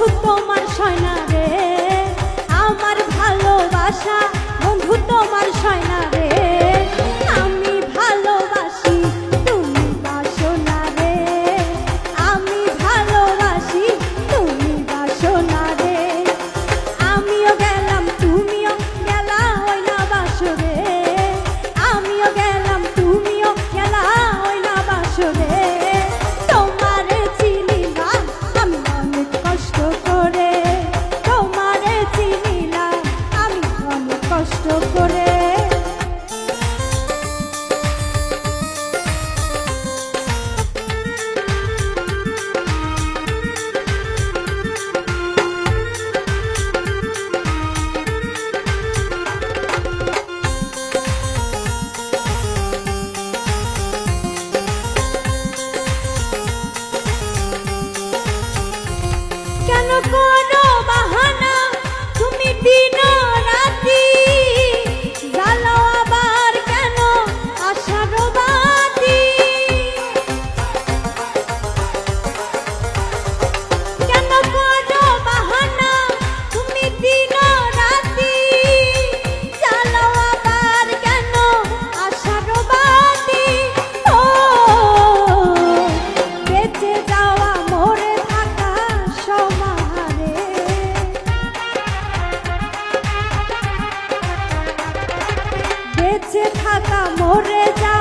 বন্ধু তোমার সয়না রে আমার ভালোবাসা কষ্ট করে বেঁচে থাকা মরে যা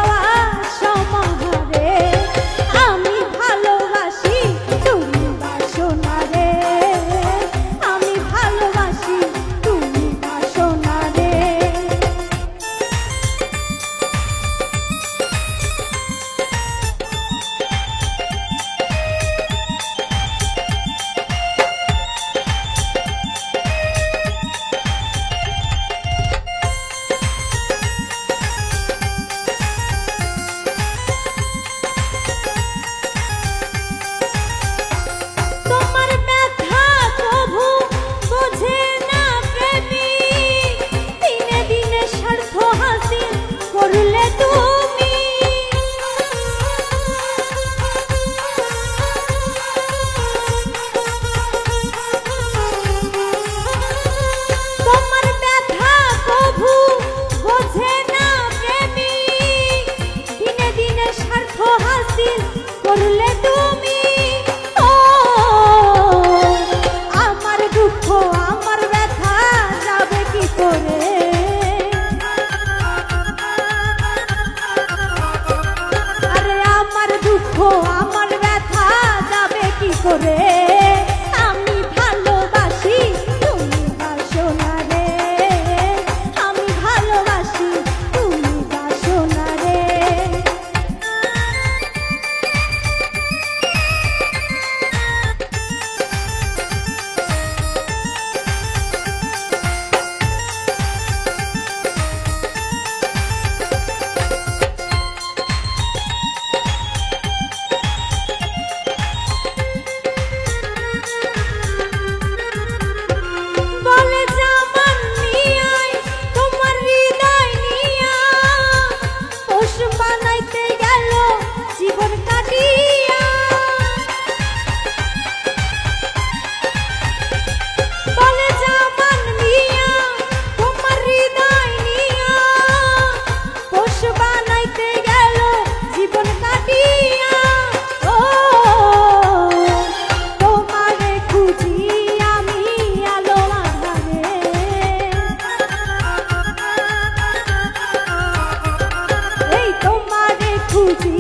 করলে তুমি? আমার দুঃখ, আমার ব্যথা যাবে কি করে? আরে আমার দুঃখ, আমার ব্যথা যাবে কি করে? beauty.